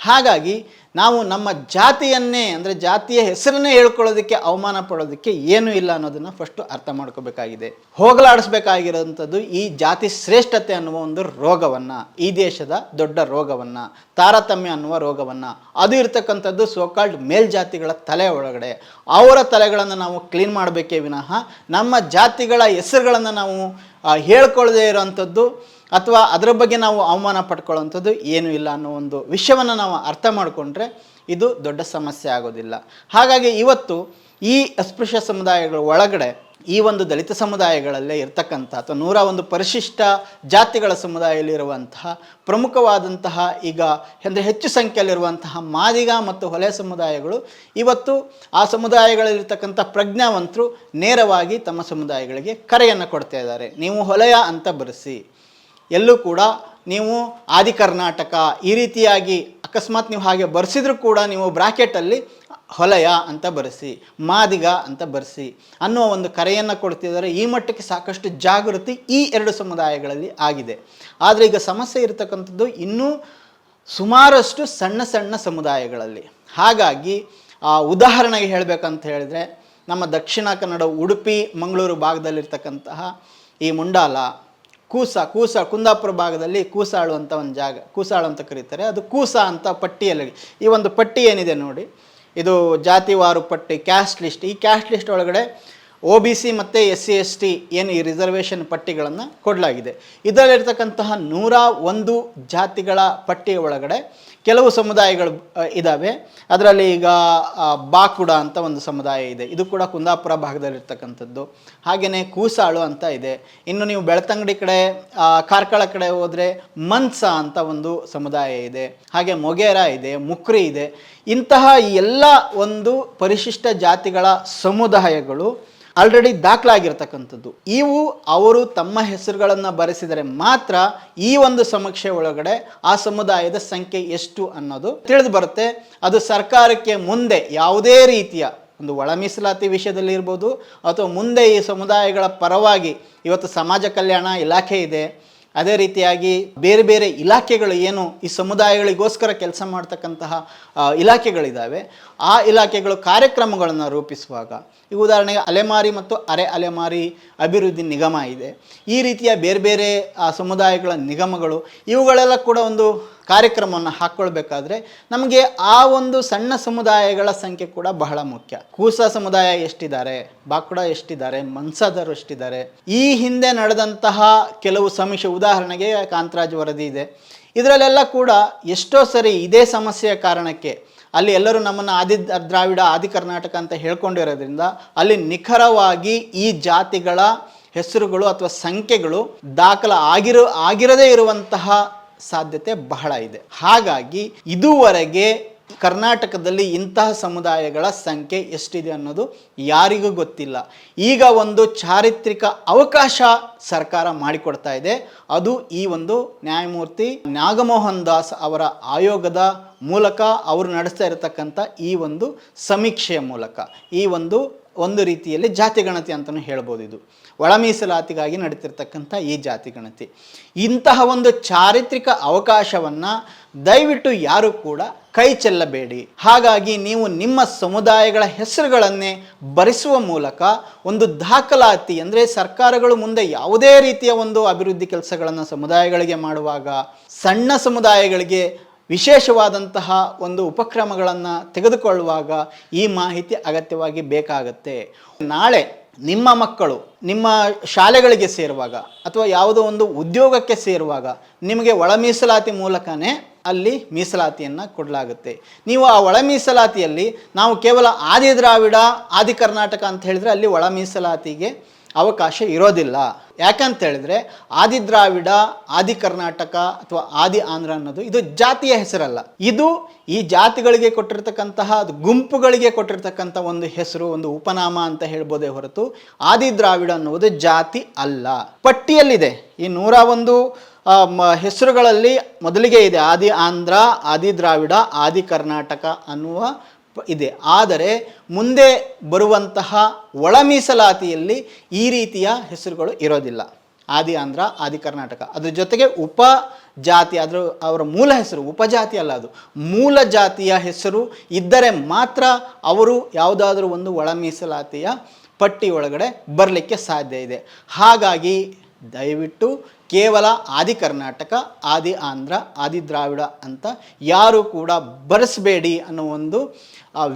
ಹಾಗಾಗಿ ನಾವು ನಮ್ಮ ಜಾತಿಯನ್ನೇ, ಅಂದರೆ ಜಾತಿಯ ಹೆಸರನ್ನೇ ಹೇಳ್ಕೊಳ್ಳೋದಕ್ಕೆ, ಅವಮಾನ ಪಡೋದಕ್ಕೆ ಏನೂ ಇಲ್ಲ ಅನ್ನೋದನ್ನು ಫಸ್ಟು ಅರ್ಥ ಮಾಡ್ಕೋಬೇಕಾಗಿದೆ. ಹೋಗಲಾಡಿಸ್ಬೇಕಾಗಿರೋಂಥದ್ದು ಈ ಜಾತಿ ಶ್ರೇಷ್ಠತೆ ಅನ್ನುವ ಒಂದು ರೋಗವನ್ನು, ಈ ದೇಶದ ದೊಡ್ಡ ರೋಗವನ್ನು, ತಾರತಮ್ಯ ಅನ್ನುವ ರೋಗವನ್ನು. ಅದು ಇರ್ತಕ್ಕಂಥದ್ದು ಸೋಕಾಲ್ಡ್ ಮೇಲ್ಜಾತಿಗಳ ತಲೆ ಒಳಗಡೆ. ಅವರ ತಲೆಗಳನ್ನು ನಾವು ಕ್ಲೀನ್ ಮಾಡಬೇಕೇ ವಿನಃ ನಮ್ಮ ಜಾತಿಗಳ ಹೆಸರುಗಳನ್ನು ನಾವು ಹೇಳ್ಕೊಳ್ಳದೇ ಇರೋವಂಥದ್ದು ಅಥವಾ ಅದರ ಬಗ್ಗೆ ನಾವು ಅವಮಾನ ಪಡ್ಕೊಳ್ಳೋವಂಥದ್ದು ಏನೂ ಇಲ್ಲ ಅನ್ನೋ ಒಂದು ವಿಷಯವನ್ನು ನಾವು ಅರ್ಥ ಮಾಡಿಕೊಂಡ್ರೆ ಇದು ದೊಡ್ಡ ಸಮಸ್ಯೆ ಆಗೋದಿಲ್ಲ. ಹಾಗಾಗಿ ಇವತ್ತು ಈ ಅಸ್ಪೃಶ್ಯ ಸಮುದಾಯಗಳ ಒಳಗಡೆ, ಈ ಒಂದು ದಲಿತ ಸಮುದಾಯಗಳಲ್ಲೇ ಇರ್ತಕ್ಕಂಥ ಅಥವಾ ನೂರ ಒಂದು ಪರಿಶಿಷ್ಟ ಜಾತಿಗಳ ಸಮುದಾಯದಲ್ಲಿರುವಂತಹ, ಪ್ರಮುಖವಾದಂತಹ ಈಗ ಅಂದರೆ ಹೆಚ್ಚು ಸಂಖ್ಯೆಯಲ್ಲಿರುವಂತಹ ಮಾದಿಗ ಮತ್ತು ಹೊಲೆ ಸಮುದಾಯಗಳು ಇವತ್ತು ಆ ಸಮುದಾಯಗಳಲ್ಲಿರ್ತಕ್ಕಂಥ ಪ್ರಜ್ಞಾವಂತರು ನೇರವಾಗಿ ತಮ್ಮ ಸಮುದಾಯಗಳಿಗೆ ಕರೆಯನ್ನು ಕೊಡ್ತಾ ಇದ್ದಾರೆ. ನೀವು ಹೊಲೆಯ ಅಂತ ಬರೆಸಿ. ಎಲ್ಲೂ ಕೂಡ ನೀವು ಆದಿ ಕರ್ನಾಟಕ ಈ ರೀತಿಯಾಗಿ ಅಕಸ್ಮಾತ್ ನೀವು ಹಾಗೆ ಬರೆಸಿದ್ರೂ ಕೂಡ ನೀವು ಬ್ರಾಕೆಟಲ್ಲಿ ಹೊಲಯ ಅಂತ ಬರೆಸಿ, ಮಾದಿಗ ಅಂತ ಬರೆಸಿ ಅನ್ನುವ ಒಂದು ಕರೆಯನ್ನು ಕೊಡ್ತಿದ್ದಾರೆ. ಈ ಮಟ್ಟಕ್ಕೆ ಸಾಕಷ್ಟು ಜಾಗೃತಿ ಈ ಎರಡು ಸಮುದಾಯಗಳಲ್ಲಿ ಆಗಿದೆ. ಆದರೆ ಈಗ ಸಮಸ್ಯೆ ಇರತಕ್ಕಂಥದ್ದು ಇನ್ನೂ ಸುಮಾರಷ್ಟು ಸಣ್ಣ ಸಣ್ಣ ಸಮುದಾಯಗಳಲ್ಲಿ. ಹಾಗಾಗಿ ಉದಾಹರಣೆಗೆ ಹೇಳಬೇಕಂತ ಹೇಳಿದ್ರೆ ನಮ್ಮ ದಕ್ಷಿಣ ಕನ್ನಡ ಉಡುಪಿ, ಮಂಗಳೂರು ಭಾಗದಲ್ಲಿರ್ತಕ್ಕಂತಹ ಈ ಮುಂಡಾಲ ಕೂಸ ಕೂಸ ಕುಂದಾಪುರ ಭಾಗದಲ್ಲಿ ಕೂಸಾಳು ಅಂತ ಒಂದು ಜಾಗ, ಕೂಸಾಳು ಅಂತ ಕರೀತಾರೆ. ಅದು ಕೂಸ ಅಂತ ಪಟ್ಟಿಯಲ್ಲಿ, ಈ ಒಂದು ಪಟ್ಟಿ ಏನಿದೆ ನೋಡಿ, ಇದು ಜಾತಿವಾರು ಪಟ್ಟಿ ಕ್ಯಾಸ್ಟ್ ಲಿಸ್ಟ್ ಈ ಕ್ಯಾಸ್ಟ್ ಲಿಸ್ಟ್ ಒಳಗಡೆ ಒ ಬಿ ಸಿ ಮತ್ತು ಎಸ್ ಸಿ ಎಸ್ ಟಿ ಏನು ಈ ರಿಸರ್ವೇಷನ್ ಪಟ್ಟಿಗಳನ್ನು ಕೊಡಲಾಗಿದೆ. ಇದರಲ್ಲಿರ್ತಕ್ಕಂತಹ ನೂರ ಒಂದು ಜಾತಿಗಳ ಪಟ್ಟಿಯ ಒಳಗಡೆ ಕೆಲವು ಸಮುದಾಯಗಳು ಇದ್ದಾವೆ ಅದರಲ್ಲಿ ಈಗ ಬಾಕುಡ ಅಂತ ಒಂದು ಸಮುದಾಯ ಇದೆ. ಇದು ಕೂಡ ಕುಂದಾಪುರ ಭಾಗದಲ್ಲಿರ್ತಕ್ಕಂಥದ್ದು. ಹಾಗೆಯೇ ಕೂಸಾಳು ಅಂತ ಇದೆ. ಇನ್ನು ನೀವು ಬೆಳ್ತಂಗಡಿ ಕಡೆ ಕಾರ್ಕಳ ಕಡೆ ಹೋದರೆ ಮನ್ಸ ಅಂತ ಒಂದು ಸಮುದಾಯ ಇದೆ. ಹಾಗೆ ಮೊಗೇರ ಇದೆ, ಮುಕ್ರಿ ಇದೆ. ಇಂತಹ ಎಲ್ಲ ಒಂದು ಪರಿಶಿಷ್ಟ ಜಾತಿಗಳ ಸಮುದಾಯಗಳು ಆಲ್ರೆಡಿ ದಾಖಲಾಗಿರ್ತಕ್ಕಂಥದ್ದು. ಇವು ಅವರು ತಮ್ಮ ಹೆಸರುಗಳನ್ನು ಬರೆಸಿದರೆ ಮಾತ್ರ ಈ ಒಂದು ಸಮೀಕ್ಷೆ ಒಳಗಡೆ ಆ ಸಮುದಾಯದ ಸಂಖ್ಯೆ ಎಷ್ಟು ಅನ್ನೋದು ತಿಳಿದು ಬರುತ್ತೆ. ಅದು ಸರ್ಕಾರಕ್ಕೆ ಮುಂದೆ ಯಾವುದೇ ರೀತಿಯ ಒಂದು ಒಳ ಮೀಸಲಾತಿ ವಿಷಯದಲ್ಲಿ ಇರ್ಬೋದು, ಅಥವಾ ಮುಂದೆ ಈ ಸಮುದಾಯಗಳ ಪರವಾಗಿ ಇವತ್ತು ಸಮಾಜ ಕಲ್ಯಾಣ ಇಲಾಖೆ ಇದೆ ಅದೇ ರೀತಿಯಾಗಿ ಬೇರೆ ಬೇರೆ ಇಲಾಖೆಗಳು ಏನು ಈ ಸಮುದಾಯಗಳಿಗೋಸ್ಕರ ಕೆಲಸ ಮಾಡ್ತಕ್ಕಂತಹ ಇಲಾಖೆಗಳಿದ್ದಾವೆ ಆ ಇಲಾಖೆಗಳು ಕಾರ್ಯಕ್ರಮಗಳನ್ನು ರೂಪಿಸುವಾಗ, ಈ ಉದಾಹರಣೆಗೆ ಅಲೆಮಾರಿ ಮತ್ತು ಅರೆ ಅಲೆಮಾರಿ ಅಭಿವೃದ್ಧಿ ನಿಗಮ ಇದೆ. ಈ ರೀತಿಯ ಬೇರೆ ಬೇರೆ ಸಮುದಾಯಗಳ ನಿಗಮಗಳು, ಇವುಗಳೆಲ್ಲ ಕೂಡ ಒಂದು ಕಾರ್ಯಕ್ರಮವನ್ನು ಹಾಕ್ಕೊಳ್ಬೇಕಾದ್ರೆ ನಮಗೆ ಆ ಒಂದು ಸಣ್ಣ ಸಮುದಾಯಗಳ ಸಂಖ್ಯೆ ಕೂಡ ಬಹಳ ಮುಖ್ಯ. ಕೂಸ ಸಮುದಾಯ ಎಷ್ಟಿದ್ದಾರೆ, ಬಾಕುಡ ಎಷ್ಟಿದ್ದಾರೆ ಮನ್ಸಾದರು ಎಷ್ಟಿದ್ದಾರೆ? ಈ ಹಿಂದೆ ನಡೆದಂತಹ ಕೆಲವು ಸಮೀಕ್ಷೆ ಉದಾಹರಣೆಗೆ ಕಾಂತರಾಜ್ ವರದಿ ಇದೆ. ಇದರಲ್ಲೆಲ್ಲ ಕೂಡ ಎಷ್ಟೋ ಸರಿ ಇದೇ ಸಮಸ್ಯೆಯ ಕಾರಣಕ್ಕೆ ಅಲ್ಲಿ ಎಲ್ಲರೂ ನಮ್ಮನ್ನು ಆದಿ ದ್ರಾವಿಡ, ಆದಿ ಕರ್ನಾಟಕ ಅಂತ ಹೇಳ್ಕೊಂಡಿರೋದ್ರಿಂದ ಅಲ್ಲಿ ನಿಖರವಾಗಿ ಈ ಜಾತಿಗಳ ಹೆಸರುಗಳು ಅಥವಾ ಸಂಖ್ಯೆಗಳು ದಾಖಲ ಆಗಿರೋ, ಆಗಿರದೇ ಇರುವಂತಹ ಸಾಧ್ಯತೆ ಬಹಳ ಇದೆ. ಹಾಗಾಗಿ ಇದುವರೆಗೆ ಕರ್ನಾಟಕದಲ್ಲಿ ಇಂತಹ ಸಮುದಾಯಗಳ ಸಂಖ್ಯೆ ಎಷ್ಟಿದೆ ಅನ್ನೋದು ಯಾರಿಗೂ ಗೊತ್ತಿಲ್ಲ. ಈಗ ಒಂದು ಚಾರಿತ್ರಿಕ ಅವಕಾಶ ಸರ್ಕಾರ ಮಾಡಿಕೊಡ್ತಾ ಇದೆ. ಅದು ಈ ಒಂದು ನ್ಯಾಯಮೂರ್ತಿ ನಾಗಮೋಹನ್ ದಾಸ್ ಅವರ ಆಯೋಗದ ಮೂಲಕ ಅವರು ನಡೆಸ್ತಾ ಇರತಕ್ಕಂಥ ಈ ಒಂದು ಸಮೀಕ್ಷೆಯ ಮೂಲಕ. ಈ ಒಂದು ಒಂದು ರೀತಿಯಲ್ಲಿ ಜಾತಿ ಗಣತಿ ಅಂತಲೂ ಹೇಳ್ಬೋದು ಇದು. ಒಳ ಮೀಸಲಾತಿಗಾಗಿ ನಡೀತಿರ್ತಕ್ಕಂಥ ಈ ಜಾತಿ ಗಣತಿ. ಇಂತಹ ಒಂದು ಚಾರಿತ್ರಿಕ ಅವಕಾಶವನ್ನು ದಯವಿಟ್ಟು ಯಾರು ಕೂಡ ಕೈ ಚೆಲ್ಲಬೇಡಿ. ಹಾಗಾಗಿ ನೀವು ನಿಮ್ಮ ಸಮುದಾಯಗಳ ಹೆಸರುಗಳನ್ನೇ ಬರೆಸುವ ಮೂಲಕ ಒಂದು ದಾಖಲಾತಿ ಅಂದರೆ ಸರ್ಕಾರಗಳು ಮುಂದೆ ಯಾವುದೇ ರೀತಿಯ ಒಂದು ಅಭಿವೃದ್ಧಿ ಕೆಲಸಗಳನ್ನು ಸಮುದಾಯಗಳಿಗೆ ಮಾಡುವಾಗ ಸಣ್ಣ ಸಮುದಾಯಗಳಿಗೆ ವಿಶೇಷವಾದಂತಹ ಒಂದು ಉಪಕ್ರಮಗಳನ್ನು ತೆಗೆದುಕೊಳ್ಳುವಾಗ ಈ ಮಾಹಿತಿ ಅಗತ್ಯವಾಗಿ ಬೇಕಾಗತ್ತೆ. ನಾಳೆ ನಿಮ್ಮ ಮಕ್ಕಳು ನಿಮ್ಮ ಶಾಲೆಗಳಿಗೆ ಸೇರುವಾಗ ಅಥವಾ ಯಾವುದೋ ಒಂದು ಉದ್ಯೋಗಕ್ಕೆ ಸೇರುವಾಗ ನಿಮಗೆ ಒಳ ಮೀಸಲಾತಿ ಮೂಲಕನೇ ಅಲ್ಲಿ ಮೀಸಲಾತಿಯನ್ನು ಕೊಡಲಾಗುತ್ತೆ. ನೀವು ಆ ಒಳ ಮೀಸಲಾತಿಯಲ್ಲಿ ನಾವು ಕೇವಲ ಆದಿ ದ್ರಾವಿಡ ಆದಿ ಕರ್ನಾಟಕ ಅಂತ ಹೇಳಿದ್ರೆ ಅಲ್ಲಿ ಒಳ ಮೀಸಲಾತಿಗೆ ಅವಕಾಶ ಇರೋದಿಲ್ಲ. ಯಾಕಂತ ಹೇಳಿದ್ರೆ ಆದಿ ದ್ರಾವಿಡ, ಆದಿ ಕರ್ನಾಟಕ ಅಥವಾ ಆದಿ ಆಂಧ್ರ ಅನ್ನೋದು ಇದು ಜಾತಿಯ ಹೆಸರಲ್ಲ. ಇದು ಈ ಜಾತಿಗಳಿಗೆ ಕೊಟ್ಟಿರ್ತಕ್ಕಂತಹ ಗುಂಪುಗಳಿಗೆ ಕೊಟ್ಟಿರ್ತಕ್ಕಂಥ ಒಂದು ಹೆಸರು, ಒಂದು ಉಪನಾಮ ಅಂತ ಹೇಳ್ಬೋದೇ ಹೊರತು ಆದಿ ದ್ರಾವಿಡ ಅನ್ನುವುದು ಜಾತಿ ಅಲ್ಲ. ಪಟ್ಟಿಯಲ್ಲಿದೆ. ಈ ನೂರ ಒಂದು ಹೆಸರುಗಳಲ್ಲಿ ಮೊದಲಿಗೆ ಇದೆ ಆದಿ ಆಂಧ್ರ, ಆದಿ ದ್ರಾವಿಡ, ಆದಿ ಕರ್ನಾಟಕ ಅನ್ನುವ ಇದೆ. ಆದರೆ ಮುಂದೆ ಬರುವಂತಹ ಒಳ ಮೀಸಲಾತಿಯಲ್ಲಿ ಈ ರೀತಿಯ ಹೆಸರುಗಳು ಇರೋದಿಲ್ಲ. ಆದಿ ಆಂಧ್ರ, ಆದಿ ಕರ್ನಾಟಕ. ಅದ್ರ ಜೊತೆಗೆ ಉಪ ಜಾತಿ ಅದರ ಅವರ ಮೂಲ ಹೆಸರು ಉಪಜಾತಿ ಅಲ್ಲ ಅದು. ಮೂಲ ಜಾತಿಯ ಹೆಸರು ಇದ್ದರೆ ಮಾತ್ರ ಅವರು ಯಾವುದಾದ್ರೂ ಒಂದು ಒಳ ಮೀಸಲಾತಿಯ ಪಟ್ಟಿ ಒಳಗಡೆ ಬರಲಿಕ್ಕೆ ಸಾಧ್ಯ ಇದೆ. ಹಾಗಾಗಿ ದಯವಿಟ್ಟು ಕೇವಲ ಆದಿ ಕರ್ನಾಟಕ, ಆದಿ ಆಂಧ್ರ, ಆದಿ ದ್ರಾವಿಡ ಅಂತ ಯಾರು ಕೂಡ ಬರೆಸಬೇಡಿ ಅನ್ನೋ ಒಂದು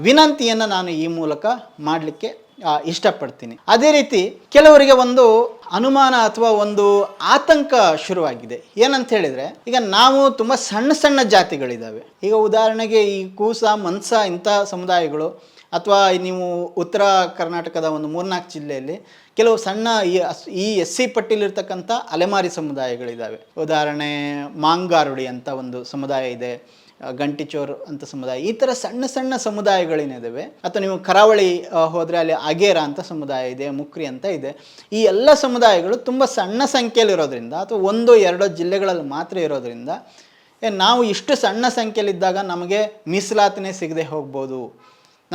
ವಿನಂತಿಯನ್ನು ನಾನು ಈ ಮೂಲಕ ಮಾಡಲಿಕ್ಕೆ ಇಷ್ಟಪಡ್ತೀನಿ. ಅದೇ ರೀತಿ ಕೆಲವರಿಗೆ ಒಂದು ಅನುಮಾನ ಅಥವಾ ಒಂದು ಆತಂಕ ಶುರುವಾಗಿದೆ. ಏನಂತ ಹೇಳಿದರೆ, ಈಗ ನಾವು ತುಂಬ ಸಣ್ಣ ಸಣ್ಣ ಜಾತಿಗಳಿದ್ದಾವೆ ಈಗ ಉದಾಹರಣೆಗೆ ಈ ಕೂಸ, ಮನ್ಸ ಇಂಥ ಸಮುದಾಯಗಳು, ಅಥವಾ ನೀವು ಉತ್ತರ ಕರ್ನಾಟಕದ ಒಂದು ಮೂರ್ನಾಲ್ಕು ಜಿಲ್ಲೆಯಲ್ಲಿ ಕೆಲವು ಸಣ್ಣ ಈ ಎಸ್ ಸಿ ಪಟ್ಟಿಲಿರ್ತಕ್ಕಂಥ ಅಲೆಮಾರಿ ಸಮುದಾಯಗಳಿದ್ದಾವೆ. ಉದಾಹರಣೆ, ಮಾಂಗಾರುಡಿ ಅಂತ ಒಂದು ಸಮುದಾಯ ಇದೆ ಗಂಟಿಚೋರ್ ಅಂತ ಸಮುದಾಯ. ಈ ಥರ ಸಣ್ಣ ಸಣ್ಣ ಸಮುದಾಯಗಳೇನಿದ್ದಾವೆ ಅಥವಾ ನೀವು ಕರಾವಳಿ ಹೋದರೆ ಅಲ್ಲಿ ಅಗೇರ ಅಂತ ಸಮುದಾಯ ಇದೆ, ಮುಕ್ರಿ ಅಂತ ಇದೆ. ಈ ಎಲ್ಲ ಸಮುದಾಯಗಳು ತುಂಬ ಸಣ್ಣ ಸಂಖ್ಯೆಯಲ್ಲಿರೋದ್ರಿಂದ ಅಥವಾ ಒಂದು ಎರಡೋ ಜಿಲ್ಲೆಗಳಲ್ಲಿ ಮಾತ್ರ ಇರೋದ್ರಿಂದ ನಾವು ಇಷ್ಟು ಸಣ್ಣ ಸಂಖ್ಯೆಯಲ್ಲಿದ್ದಾಗ ನಮಗೆ ಮೀಸಲಾತಿನೇ ಸಿಗದೆ ಹೋಗ್ಬೋದು.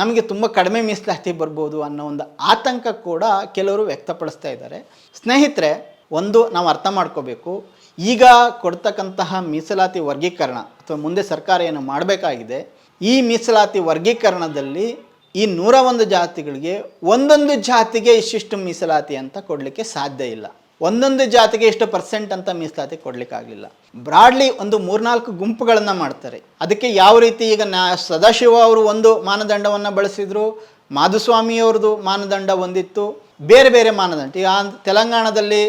ನಮಗೆ ತುಂಬ ಕಡಿಮೆ ಮೀಸಲಾತಿ ಬರ್ಬೋದು ಅನ್ನೋ ಒಂದು ಆತಂಕ ಕೂಡ ಕೆಲವರು ವ್ಯಕ್ತಪಡಿಸ್ತಾ ಇದ್ದಾರೆ. ಸ್ನೇಹಿತರೆ, ಒಂದು ನಾವು ಅರ್ಥ ಮಾಡ್ಕೋಬೇಕು. ಈಗ ಕೊಡ್ತಕ್ಕಂತಹ ಮೀಸಲಾತಿ ವರ್ಗೀಕರಣ ಅಥವಾ ಮುಂದೆ ಸರ್ಕಾರ ಏನು ಮಾಡಬೇಕಾಗಿದೆ, ಈ ಮೀಸಲಾತಿ ವರ್ಗೀಕರಣದಲ್ಲಿ ಈ ನೂರ ಒಂದು ಜಾತಿಗಳಿಗೆ ಒಂದೊಂದು ಜಾತಿಗೆ ಇಷ್ಟಿಷ್ಟು ಮೀಸಲಾತಿ ಅಂತ ಕೊಡಲಿಕ್ಕೆ ಸಾಧ್ಯ ಇಲ್ಲ. ಒಂದೊಂದು ಜಾತಿಗೆ ಎಷ್ಟು ಪರ್ಸೆಂಟ್ ಅಂತ ಮೀಸಲಾತಿ ಕೊಡಲಿಕ್ಕಾಗಲಿಲ್ಲ. ಬ್ರಾಡ್ಲಿ ಒಂದು ಮೂರ್ನಾಲ್ಕು ಗುಂಪುಗಳನ್ನು ಮಾಡ್ತಾರೆ. ಅದಕ್ಕೆ ಯಾವ ರೀತಿ ಈಗ ನಾ ಸದಾಶಿವ ಅವರು ಒಂದು ಮಾನದಂಡವನ್ನು ಬಳಸಿದ್ರು ಮಾಧುಸ್ವಾಮಿಯವ್ರದ್ದು ಮಾನದಂಡ ಒಂದಿತ್ತು, ಬೇರೆ ಬೇರೆ ಮಾನದಂಡ, ಈಗ ತೆಲಂಗಾಣದಲ್ಲಿ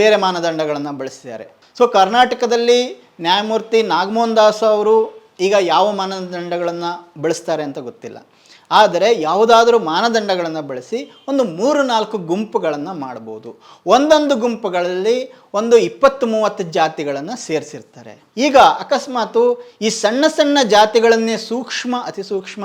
ಬೇರೆ ಮಾನದಂಡಗಳನ್ನು ಬಳಸಿದ್ದಾರೆ. ಸೊ ಕರ್ನಾಟಕದಲ್ಲಿ ನ್ಯಾಯಮೂರ್ತಿ ನಾಗಮೋಹನ್ ದಾಸ್ ಅವರು ಈಗ ಯಾವ ಮಾನದಂಡಗಳನ್ನು ಬಳಸ್ತಾರೆ ಅಂತ ಗೊತ್ತಿಲ್ಲ. ಆದರೆ ಯಾವುದಾದರೂ ಮಾನದಂಡಗಳನ್ನು ಬಳಸಿ ಒಂದು ಮೂರು ನಾಲ್ಕು ಗುಂಪುಗಳನ್ನು ಮಾಡ್ಬೋದು ಒಂದೊಂದು ಗುಂಪುಗಳಲ್ಲಿ ಒಂದು ಇಪ್ಪತ್ತು ಮೂವತ್ತು ಜಾತಿಗಳನ್ನು ಸೇರಿಸಿರ್ತಾರೆ. ಈಗ ಅಕಸ್ಮಾತು ಈ ಸಣ್ಣ ಸಣ್ಣ ಜಾತಿಗಳನ್ನೇ ಸೂಕ್ಷ್ಮ, ಅತಿ ಸೂಕ್ಷ್ಮ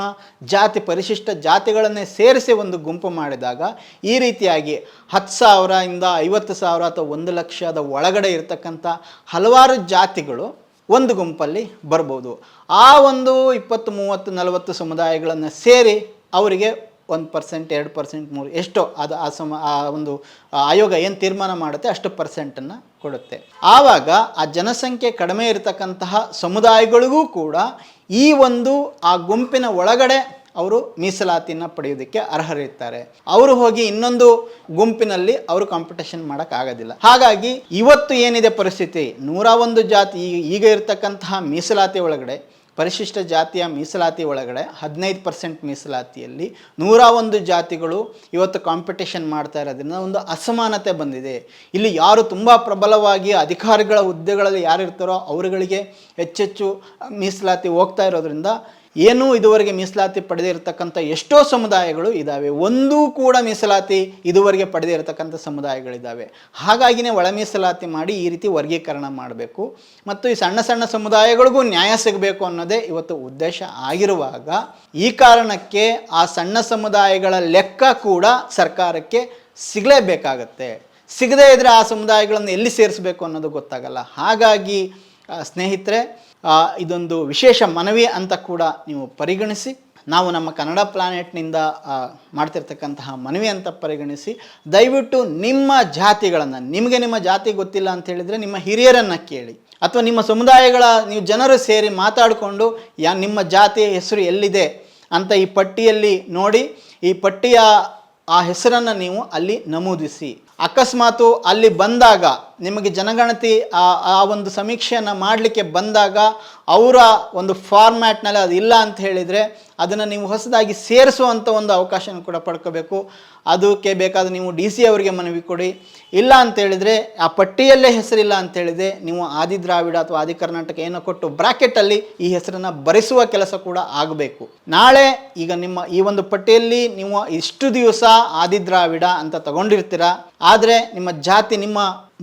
ಜಾತಿ ಪರಿಶಿಷ್ಟ ಜಾತಿಗಳನ್ನೇ ಸೇರಿಸಿ ಒಂದು ಗುಂಪು ಮಾಡಿದಾಗ ಈ ರೀತಿಯಾಗಿ ಹತ್ತು ಸಾವಿರದಿಂದ ಐವತ್ತು ಸಾವಿರ ಅಥವಾ ಒಂದು ಲಕ್ಷದ ಒಳಗಡೆ ಇರತಕ್ಕಂಥ ಹಲವಾರು ಜಾತಿಗಳು ಒಂದು ಗುಂಪಲ್ಲಿ ಬರ್ಬೋದು. ಆ ಒಂದು ಇಪ್ಪತ್ತು, ಮೂವತ್ತು, ನಲವತ್ತು ಸಮುದಾಯಗಳನ್ನು ಸೇರಿ ಅವರಿಗೆ ಒಂದು ಪರ್ಸೆಂಟ್ ಎರಡು ಪರ್ಸೆಂಟ್ ಮೂರು ಎಷ್ಟೋ ಅದು ಆ ಸಮ, ಆ ಒಂದು ಆಯೋಗ ಏನು ತೀರ್ಮಾನ ಮಾಡುತ್ತೆ ಅಷ್ಟು ಪರ್ಸೆಂಟನ್ನು ಕೊಡುತ್ತೆ. ಆವಾಗ ಆ ಜನಸಂಖ್ಯೆ ಕಡಿಮೆ ಇರತಕ್ಕಂತಹ ಸಮುದಾಯಗಳಿಗೂ ಕೂಡ ಈ ಒಂದು ಆ ಗುಂಪಿನ ಒಳಗಡೆ ಅವರು ಮೀಸಲಾತಿಯನ್ನು ಪಡೆಯೋದಕ್ಕೆ ಅರ್ಹರಿರ್ತಾರೆ ಅವರು ಹೋಗಿ ಇನ್ನೊಂದು ಗುಂಪಿನಲ್ಲಿ ಅವರು ಕಾಂಪಿಟೇಷನ್ ಮಾಡೋಕ್ಕಾಗೋದಿಲ್ಲ ಹಾಗಾಗಿ ಇವತ್ತು ಏನಿದೆ ಪರಿಸ್ಥಿತಿ? ನೂರ ಒಂದು ಜಾತಿ, ಈಗ ಇರತಕ್ಕಂತಹ ಮೀಸಲಾತಿ ಒಳಗಡೆ, ಪರಿಶಿಷ್ಟ ಜಾತಿಯ ಮೀಸಲಾತಿ ಒಳಗಡೆ, ಹದಿನೈದು ಪರ್ಸೆಂಟ್ ಮೀಸಲಾತಿಯಲ್ಲಿ ನೂರ ಒಂದು ಜಾತಿಗಳು ಇವತ್ತು ಕಾಂಪಿಟೇಷನ್ ಮಾಡ್ತಾ ಇರೋದ್ರಿಂದ ಒಂದು ಅಸಮಾನತೆ ಬಂದಿದೆ. ಇಲ್ಲಿ ಯಾರು ತುಂಬ ಪ್ರಬಲವಾಗಿ ಅಧಿಕಾರಿಗಳ ಹುದ್ದೆಗಳಲ್ಲಿ ಯಾರು ಇರ್ತಾರೋ ಅವರುಗಳಿಗೆ ಹೆಚ್ಚೆಚ್ಚು ಮೀಸಲಾತಿ ಹೋಗ್ತಾ ಇರೋದ್ರಿಂದ ಏನೂ ಇದುವರೆಗೆ ಮೀಸಲಾತಿ ಪಡೆದೇ ಇರತಕ್ಕಂಥ ಎಷ್ಟೋ ಸಮುದಾಯಗಳು ಇದ್ದಾವೆ ಒಂದೂ ಕೂಡ ಮೀಸಲಾತಿ ಇದುವರೆಗೆ ಪಡೆದೇ ಇರತಕ್ಕಂಥ ಸಮುದಾಯಗಳಿದ್ದಾವೆ ಹಾಗಾಗಿನೇ ಒಳ ಮೀಸಲಾತಿ ಮಾಡಿ ಈ ರೀತಿ ವರ್ಗೀಕರಣ ಮಾಡಬೇಕು. ಮತ್ತು ಈ ಸಣ್ಣ ಸಣ್ಣ ಸಮುದಾಯಗಳಿಗೂ ನ್ಯಾಯ ಸಿಗಬೇಕು ಅನ್ನೋದೇ ಇವತ್ತು ಉದ್ದೇಶ ಆಗಿರುವಾಗ ಈ ಕಾರಣಕ್ಕೆ ಆ ಸಣ್ಣ ಸಮುದಾಯಗಳ ಲೆಕ್ಕ ಕೂಡ ಸರ್ಕಾರಕ್ಕೆ ಸಿಗಲೇಬೇಕಾಗತ್ತೆ. ಸಿಗದೇ ಇದ್ದರೆ ಆ ಸಮುದಾಯಗಳನ್ನು ಎಲ್ಲಿ ಸೇರಿಸಬೇಕು ಅನ್ನೋದು ಗೊತ್ತಾಗಲ್ಲ. ಹಾಗಾಗಿ ಸ್ನೇಹಿತರೆ ಇದೊಂದು ವಿಶೇಷ ಮನವಿ ಅಂತ ಕೂಡ ನೀವು ಪರಿಗಣಿಸಿ, ನಾವು ನಮ್ಮ ಕನ್ನಡ ಪ್ಲಾನೆಟ್ನಿಂದ ಮಾಡ್ತಿರ್ತಕ್ಕಂತಹ ಮನವಿ ಅಂತ ಪರಿಗಣಿಸಿ, ದಯವಿಟ್ಟು ನಿಮ್ಮ ಜಾತಿಗಳನ್ನು, ನಿಮಗೆ ನಿಮ್ಮ ಜಾತಿ ಗೊತ್ತಿಲ್ಲ ಅಂತ ಹೇಳಿದರೆ ನಿಮ್ಮ ಹಿರಿಯರನ್ನು ಕೇಳಿ. ಅಥವಾ ನಿಮ್ಮ ಸಮುದಾಯಗಳ ನೀವು ಜನರು ಸೇರಿ ಮಾತಾಡಿಕೊಂಡು, ಯಾ, ನಿಮ್ಮ ಜಾತಿಯ ಹೆಸರು ಎಲ್ಲಿದೆ ಅಂತ ಈ ಪಟ್ಟಿಯಲ್ಲಿ ನೋಡಿ, ಈ ಪಟ್ಟಿಯ ಆ ಹೆಸರನ್ನು ನೀವು ಅಲ್ಲಿ ನಮೂದಿಸಿ. ಅಕಸ್ಮಾತು ಅಲ್ಲಿ ಬಂದಾಗ, ನಿಮಗೆ ಜನಗಣತಿ ಆ ಒಂದು ಸಮೀಕ್ಷೆಯನ್ನು ಮಾಡಲಿಕ್ಕೆ ಬಂದಾಗ ಅವರ ಒಂದು ಫಾರ್ಮ್ಯಾಟ್ನಲ್ಲಿ ಅದು ಇಲ್ಲ ಅಂತ ಹೇಳಿದರೆ ಅದನ್ನು ನೀವು ಹೊಸದಾಗಿ ಸೇರಿಸುವಂಥ ಒಂದು ಅವಕಾಶನ ಕೂಡ ಪಡ್ಕೋಬೇಕು. ಅದಕ್ಕೆ ಬೇಕಾದ ನೀವು ಡಿ ಸಿ ಅವರಿಗೆ ಮನವಿ ಕೊಡಿ. ಇಲ್ಲ ಅಂತೇಳಿದರೆ ಆ ಪಟ್ಟಿಯಲ್ಲೇ ಹೆಸರಿಲ್ಲ ಅಂತೇಳಿದರೆ ನೀವು ಆದಿ ದ್ರಾವಿಡ ಅಥವಾ ಆದಿ ಕರ್ನಾಟಕ ಏನೋ ಕೊಟ್ಟು ಬ್ರಾಕೆಟಲ್ಲಿ ಈ ಹೆಸರನ್ನು ಬರೆಸುವ ಕೆಲಸ ಕೂಡ ಆಗಬೇಕು. ನಾಳೆ ಈಗ ನಿಮ್ಮ ಈ ಒಂದು ಪಟ್ಟಿಯಲ್ಲಿ ನೀವು ಇಷ್ಟು ದಿವಸ ಆದಿ ದ್ರಾವಿಡ ಅಂತ ತಗೊಂಡಿರ್ತೀರ. ಆದರೆ ನಿಮ್ಮ ಜಾತಿ, ನಿಮ್ಮ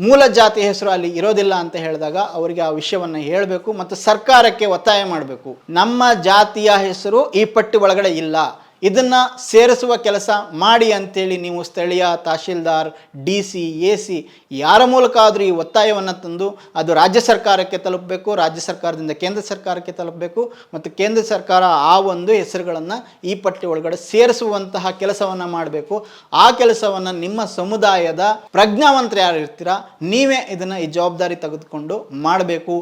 ಮೂಲ ಜಾತಿ ಹೆಸರು ಅಲ್ಲಿ ಇರೋದಿಲ್ಲ ಅಂತ ಹೇಳಿದಾಗ ಅವರಿಗೆ ಆ ವಿಷಯವನ್ನು ಹೇಳಬೇಕು ಮತ್ತು ಸರ್ಕಾರಕ್ಕೆ ಒತ್ತಾಯ ಮಾಡಬೇಕು. ನಮ್ಮ ಜಾತಿಯ ಹೆಸರು ಈ ಪಟ್ಟಿ ಒಳಗಡೆ ಇಲ್ಲ. ಇದನ್ನು ಸೇರಿಸುವ ಕೆಲಸ ಮಾಡಿ ಅಂತೇಳಿ ನೀವು ಸ್ಥಳೀಯ tahsildar, D C, A C ಯಾರ ಮೂಲಕ ಆದರೂ ಈ ಒತ್ತಾಯವನ್ನು ತಂದು ಅದು ರಾಜ್ಯ ಸರ್ಕಾರಕ್ಕೆ ತಲುಪಬೇಕು, ರಾಜ್ಯ ಸರ್ಕಾರದಿಂದ ಕೇಂದ್ರ ಸರ್ಕಾರಕ್ಕೆ ತಲುಪಬೇಕು ಮತ್ತು ಕೇಂದ್ರ ಸರ್ಕಾರ ಆ ಒಂದು ಹೆಸರುಗಳನ್ನು ಈ ಪಟ್ಟಿ ಒಳಗಡೆ ಸೇರಿಸುವಂತಹ ಕೆಲಸವನ್ನು ಮಾಡಬೇಕು. ಆ ಕೆಲಸವನ್ನು ನಿಮ್ಮ ಸಮುದಾಯದ ಪ್ರಜ್ಞಾವಂತರು ಯಾರು ಇರ್ತೀರಾ, ನೀವೇ ಇದನ್ನು ಈ ಜವಾಬ್ದಾರಿ ತೆಗೆದುಕೊಂಡು ಮಾಡಬೇಕು.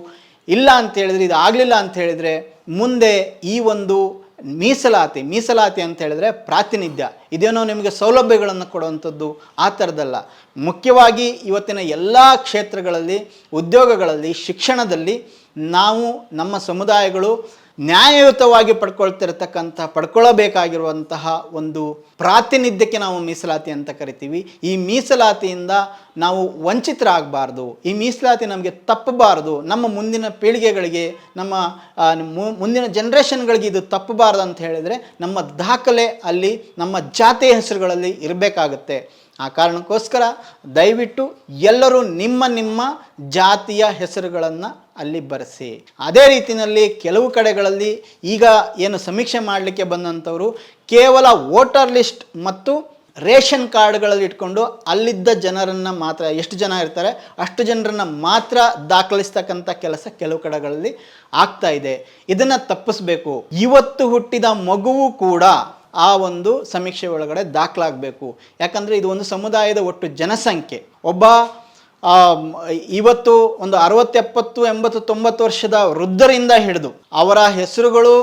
ಇಲ್ಲ ಅಂತ ಹೇಳಿದ್ರೆ, ಇದು ಆಗಲಿಲ್ಲ ಅಂತ ಹೇಳಿದರೆ ಮುಂದೆ ಈ ಒಂದು ಮೀಸಲಾತಿ ಮೀಸಲಾತಿ ಅಂತ ಹೇಳಿದ್ರೆ ಪ್ರಾತಿನಿಧ್ಯ. ಇದೇನೋ ನಿಮಗೆ ಸೌಲಭ್ಯಗಳನ್ನು ಕೊಡುವಂಥದ್ದು ಆ ಥರದ್ದಲ್ಲ. ಮುಖ್ಯವಾಗಿ ಇವತ್ತಿನ ಎಲ್ಲ ಕ್ಷೇತ್ರಗಳಲ್ಲಿ, ಉದ್ಯೋಗಗಳಲ್ಲಿ, ಶಿಕ್ಷಣದಲ್ಲಿ ನಾವು ನಮ್ಮ ಸಮುದಾಯಗಳು ನ್ಯಾಯಯುತವಾಗಿ ಪಡ್ಕೊಳ್ತಿರ್ತಕ್ಕಂಥ ಪಡ್ಕೊಳ್ಳಬೇಕಾಗಿರುವಂತಹ ಒಂದು ಪ್ರಾತಿನಿಧ್ಯಕ್ಕೆ ನಾವು ಮೀಸಲಾತಿ ಅಂತ ಕರಿತೀವಿ. ಈ ಮೀಸಲಾತಿಯಿಂದ ನಾವು ವಂಚಿತರಾಗಬಾರ್ದು. ಈ ಮೀಸಲಾತಿ ನಮಗೆ ತಪ್ಪಬಾರ್ದು. ನಮ್ಮ ಮುಂದಿನ ಪೀಳಿಗೆಗಳಿಗೆ, ನಮ್ಮ ಮುಂದಿನ ಜನ್ರೇಷನ್ಗಳಿಗೆ ಇದು ತಪ್ಪಬಾರ್ದು ಅಂತ ಹೇಳಿದರೆ ನಮ್ಮ ದಾಖಲೆ ಅಲ್ಲಿ, ನಮ್ಮ ಜಾತಿಯ ಹೆಸರುಗಳಲ್ಲಿ ಇರಬೇಕಾಗುತ್ತೆ. ಆ ಕಾರಣಕ್ಕೋಸ್ಕರ ದಯವಿಟ್ಟು ಎಲ್ಲರೂ ನಿಮ್ಮ ನಿಮ್ಮ ಜಾತಿಯ ಹೆಸರುಗಳನ್ನು ಅಲ್ಲಿ ಬರೆಸಿ. ಅದೇ ರೀತಿಯಲ್ಲಿ ಕೆಲವು ಕಡೆಗಳಲ್ಲಿ ಈಗ ಏನು ಸಮೀಕ್ಷೆ ಮಾಡಲಿಕ್ಕೆ ಬಂದಂಥವರು ಕೇವಲ ವೋಟರ್ ಲಿಸ್ಟ್ ಮತ್ತು ರೇಷನ್ ಕಾರ್ಡ್ಗಳಲ್ಲಿ ಇಟ್ಕೊಂಡು ಅಲ್ಲಿದ್ದ ಜನರನ್ನು ಮಾತ್ರ, ಎಷ್ಟು ಜನ ಇರ್ತಾರೆ, ಅಷ್ಟು ಜನರನ್ನು ಮಾತ್ರ ದಾಖಲಿಸ್ತಕ್ಕಂಥ ಕೆಲಸ ಕೆಲವು ಕಡೆಗಳಲ್ಲಿ ಆಗ್ತಾ ಇದೆ. ಇದನ್ನು ತಪ್ಪಿಸ್ಬೇಕು. ಇವತ್ತು ಹುಟ್ಟಿದ ಮಗುವು ಕೂಡ ಆ ಒಂದು ಸಮೀಕ್ಷೆ ಒಳಗಡೆ ದಾಖಲಾಗಬೇಕು. ಯಾಕಂದರೆ ಇದು ಒಂದು ಸಮುದಾಯದ ಒಟ್ಟು ಜನಸಂಖ್ಯೆ. ಒಬ್ಬ ಇವತ್ತು ಒಂದು ಅರವತ್ತೆಪ್ಪತ್ತು, ಎಂಬತ್ತು, ತೊಂಬತ್ತು ವರ್ಷದ ವೃದ್ಧರಿಂದ ಹಿಡಿದು ಅವರ ಹೆಸರುಗಳು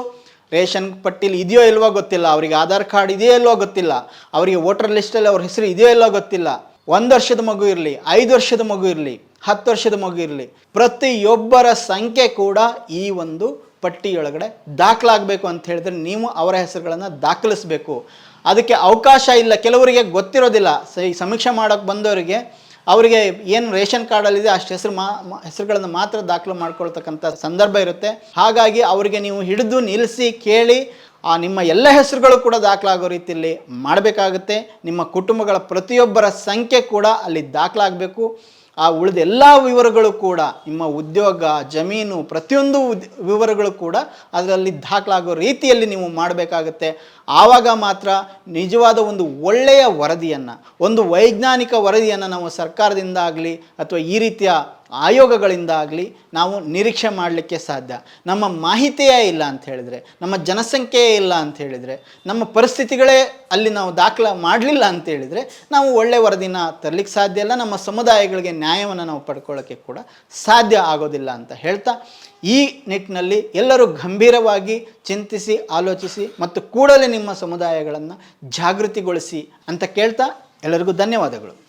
ರೇಷನ್ ಪಟ್ಟಿಲಿ ಇದೆಯೋ ಇಲ್ವೋ ಗೊತ್ತಿಲ್ಲ, ಅವರಿಗೆ ಆಧಾರ್ ಕಾರ್ಡ್ ಇದೆಯೋ ಇಲ್ವೋ ಗೊತ್ತಿಲ್ಲ, ಅವರಿಗೆ ವೋಟರ್ ಲಿಸ್ಟಲ್ಲಿ ಅವ್ರ ಹೆಸರು ಇದೆಯೋ ಇಲ್ವೋ ಗೊತ್ತಿಲ್ಲ, ಒಂದು ವರ್ಷದ ಮಗು ಇರಲಿ, ಐದು ವರ್ಷದ ಮಗು ಇರಲಿ, ಹತ್ತು ವರ್ಷದ ಮಗು ಇರಲಿ, ಪ್ರತಿಯೊಬ್ಬರ ಸಂಖ್ಯೆ ಕೂಡ ಈ ಒಂದು ಪಟ್ಟಿಯೊಳಗಡೆ ದಾಖಲಾಗಬೇಕು ಅಂತ ಹೇಳಿದ್ರೆ ನೀವು ಅವರ ಹೆಸರುಗಳನ್ನು ದಾಖಲಿಸಬೇಕು. ಅದಕ್ಕೆ ಅವಕಾಶ ಇಲ್ಲ, ಕೆಲವರಿಗೆ ಗೊತ್ತಿರೋದಿಲ್ಲ ಸಮೀಕ್ಷೆ ಮಾಡೋಕ್ಕೆ ಬಂದವರಿಗೆ ಅವರಿಗೆ ಏನು ರೇಷನ್ ಕಾರ್ಡಲ್ಲಿದೆ ಅಷ್ಟು ಹೆಸರು ಮಾ ಹೆಸರುಗಳನ್ನು ಮಾತ್ರ ದಾಖಲು ಮಾಡ್ಕೊಳ್ತಕ್ಕಂಥ ಸಂದರ್ಭ ಇರುತ್ತೆ. ಹಾಗಾಗಿ ಅವರಿಗೆ ನೀವು ಹಿಡಿದು ನಿಲ್ಲಿಸಿ ಕೇಳಿ, ಆ, ನಿಮ್ಮ ಎಲ್ಲ ಹೆಸರುಗಳು ಕೂಡ ದಾಖಲಾಗೋ ರೀತಿಯಲ್ಲಿ ಮಾಡಬೇಕಾಗುತ್ತೆ. ನಿಮ್ಮ ಕುಟುಂಬಗಳ ಪ್ರತಿಯೊಬ್ಬರ ಸಂಖ್ಯೆ ಕೂಡ ಅಲ್ಲಿ ದಾಖಲಾಗಬೇಕು. ಆ ಉಳಿದ ಎಲ್ಲ ವಿವರಗಳು ಕೂಡ ನಿಮ್ಮ ಉದ್ಯೋಗ, ಜಮೀನು, ಪ್ರತಿಯೊಂದು ವಿವರಗಳು ಕೂಡ ಅದರಲ್ಲಿ ದಾಖಲಾಗೋ ರೀತಿಯಲ್ಲಿ ನೀವು ಮಾಡಬೇಕಾಗುತ್ತೆ. ಆವಾಗ ಮಾತ್ರ ನಿಜವಾದ ಒಂದು ಒಳ್ಳೆಯ ವರದಿಯನ್ನು, ಒಂದು ವೈಜ್ಞಾನಿಕ ವರದಿಯನ್ನು ನಾವು ಸರ್ಕಾರದಿಂದ ಆಗಲಿ ಅಥವಾ ಈ ರೀತಿಯ ಆಯೋಗಗಳಿಂದ ಆಗಲಿ ನಾವು ನಿರೀಕ್ಷೆ ಮಾಡಲಿಕ್ಕೆ ಸಾಧ್ಯ. ನಮ್ಮ ಮಾಹಿತಿಯೇ ಇಲ್ಲ ಅಂತ ಹೇಳಿದರೆ, ನಮ್ಮ ಜನಸಂಖ್ಯೆಯೇ ಇಲ್ಲ ಅಂತ ಹೇಳಿದರೆ, ನಮ್ಮ ಪರಿಸ್ಥಿತಿಗಳೇ ಅಲ್ಲಿ ನಾವು ದಾಖಲ ಮಾಡಲಿಲ್ಲ ಅಂತ ಹೇಳಿದರೆ, ನಾವು ಒಳ್ಳೆ ವರದಿನ ತರಲಿಕ್ಕೆ ಸಾಧ್ಯ ಇಲ್ಲ, ನಮ್ಮ ಸಮುದಾಯಗಳಿಗೆ ನ್ಯಾಯವನ್ನು ನಾವು ಪಡ್ಕೊಳ್ಳೋಕ್ಕೆ ಕೂಡ ಸಾಧ್ಯ ಆಗೋದಿಲ್ಲ ಅಂತ ಹೇಳ್ತಾ, ಈ ನಿಟ್ಟಿನಲ್ಲಿ ಎಲ್ಲರೂ ಗಂಭೀರವಾಗಿ ಚಿಂತಿಸಿ, ಆಲೋಚಿಸಿ ಮತ್ತು ಕೂಡಲೇ ನಿಮ್ಮ ಸಮುದಾಯಗಳನ್ನು ಜಾಗೃತಿಗೊಳಿಸಿ ಅಂತ ಕೇಳ್ತಾ, ಎಲ್ಲರಿಗೂ ಧನ್ಯವಾದಗಳು.